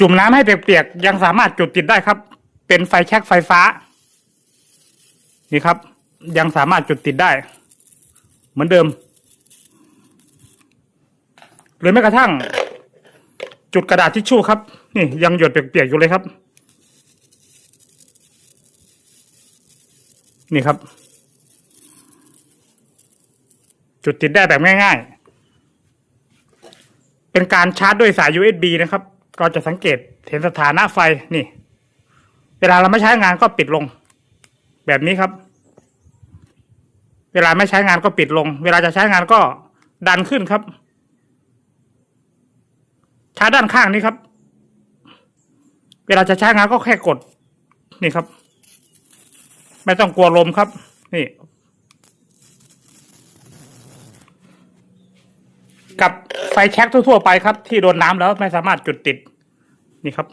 จุ่มน้ำให้เปียกๆยังสามารถจุดติดได้ครับ เป็นไฟแช็กไฟฟ้า นี่ครับ ยังสามารถจุดติดได้ เหมือนเดิม หรือแม้กระทั่ง จุดกระดาษทิชชู่ครับ นี่ยังหยดเปียกๆอยู่เลยครับ นี่ครับ จุดติดได้แบบง่าย ๆ เป็นการชาร์จด้วยสาย USB นะครับ ก็จะสังเกตเห็นสถานะไฟนี่ เวลาเราไม่ใช้งานก็ปิดลง แบบนี้ครับ เวลาไม่ใช้งานก็ปิดลง เวลาจะใช้งานก็ดันขึ้นครับชาด้านข้างนี้ครับ เวลาจะใช้งานก็แค่กด นี่ครับ ไม่ต้องกลัวลมครับ นี่กับไฟแช็กทั่วๆไปครับ ที่โดนน้ำแล้วไม่สามารถจุดติด นี่ครับ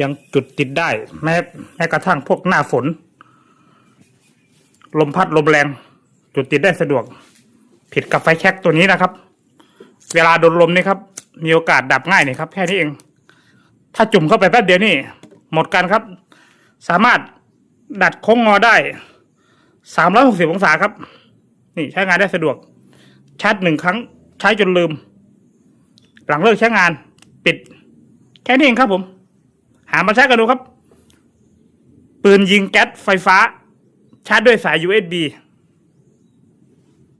ยังจุดติดได้ แม้แม้กระทั่งพวกหน้าฝน ลมพัดลมแรง จุดติดได้สะดวก ผิดกับไฟแช็กตัวนี้นะครับ เวลาโดนลมนี่ครับ มีโอกาสดับง่ายนี่ครับ แค่นี้เอง ถ้าจุ่มเข้าไปแป๊บเดียวนี่ หมดกันครับ สามารถดัดโค้งงอได้สามร้อยหกสิบองศาครับ นี่ใช้งานได้สะดวกชาร์จหนึ่งครั้ง ใช้จนลืม หลังเลิกใช้งาน ปิด แค่นี้เองครับผม หามาใช้กันดูครับ ปืนยิงแก๊สไฟฟ้า ชาร์จด้วยสาย USB